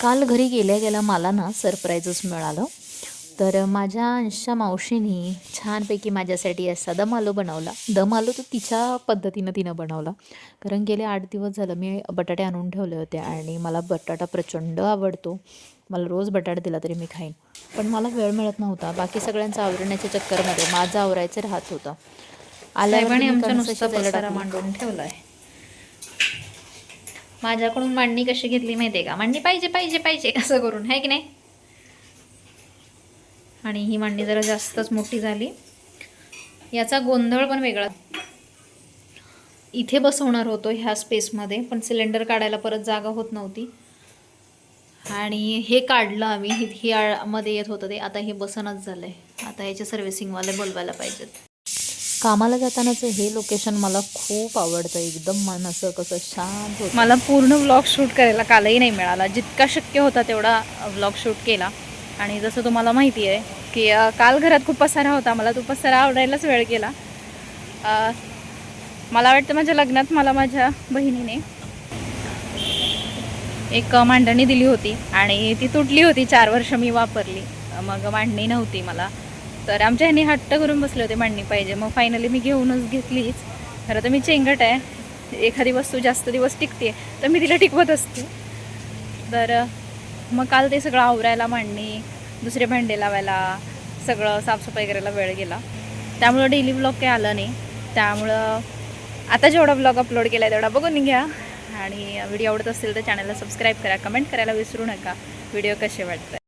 काल घरी गेल्या गेल्या मला ना सरप्राईजच मिळालं. तर माझ्या अंशा मावशीनी छानपैकी माझ्यासाठी असा दम आलू बनवला. दम आलू तर तिच्या पद्धतीनं तिनं बनवला. कारण गेले आठ दिवस झालं मी बटाटे आणून ठेवले होते आणि मला बटाटा प्रचंड आवडतो. मला रोज बटाटा दिला तरी मी खाईन. पण मला वेळ मिळत नव्हता. बाकी सगळ्यांचं आवरण्याच्या चक्करमध्ये माझं आवरायचं राहत होतं. साहेबांनी मी आमचा कणसं नुसता शिजायला पसारा टाकली. मांडून ठेवलाय माझ्याकडून मांडणी कशी घेतली माहिती आहे का? मांडणी पाहिजे पाहिजे पाहिजे असं करून आहे की नाही? आणि ही मांडणी जरा जास्तच मोठी झाली. याचा गोंधळ पण वेगळा. इथे बसवणार होतो ह्या स्पेसमध्ये पण सिलेंडर काढायला परत जागा होत नव्हती. आणि हे काढलं आम्ही ही मध्ये येत होतं ते. आता हे बसनच झालंय. आता ह्याचे सर्व्हिसिंगवाले बोलवायला पाहिजेत. कामाला जातानाचं हे लोकेशन मला खूप आवडतं. एकदम मन असं कसं शांत होतं. मला पूर्ण व्लॉग शूट करायला कालही नाही मिळाला. जितका शक्य होता तेवढा व्लॉग शूट केला. आणि जसं तुम्हाला माहिती आहे की काल घरात खूप पसारा होता. मला तो पसारा आवडायलाच वेळ गेला. मला वाटतं माझ्या लग्नात मला माझ्या बहिणीने एक मांडणी दिली होती. आणि ती तुटली होती. चार वर्ष मी वापरली. मग मांडणी नव्हती मला. तर आमच्या ह्यांनी हट्ट करून बसले होते मांडणी पाहिजे. मग फायनली मी घेऊनच घेतलीच. खरं तर मी चेंगट आहे. एखादी वस्तू जास्त दिवस टिकते तर मी तिला टिकवत असते. तर मग काल ते सगळं आवरायला मांडणी दुसरे भांडे लावायला सगळं साफसफाई करायला वेळ गेला. त्यामुळं डेली ब्लॉग काही आलं नाही. त्यामुळं आता जेवढा ब्लॉग अपलोड केला आहे तेवढा बघून घ्या. आणि व्हिडिओ आवडत असेल तर चॅनलला सबस्क्राईब करा कमेंट करायला विसरू नका. व्हिडिओ कसे वाटतात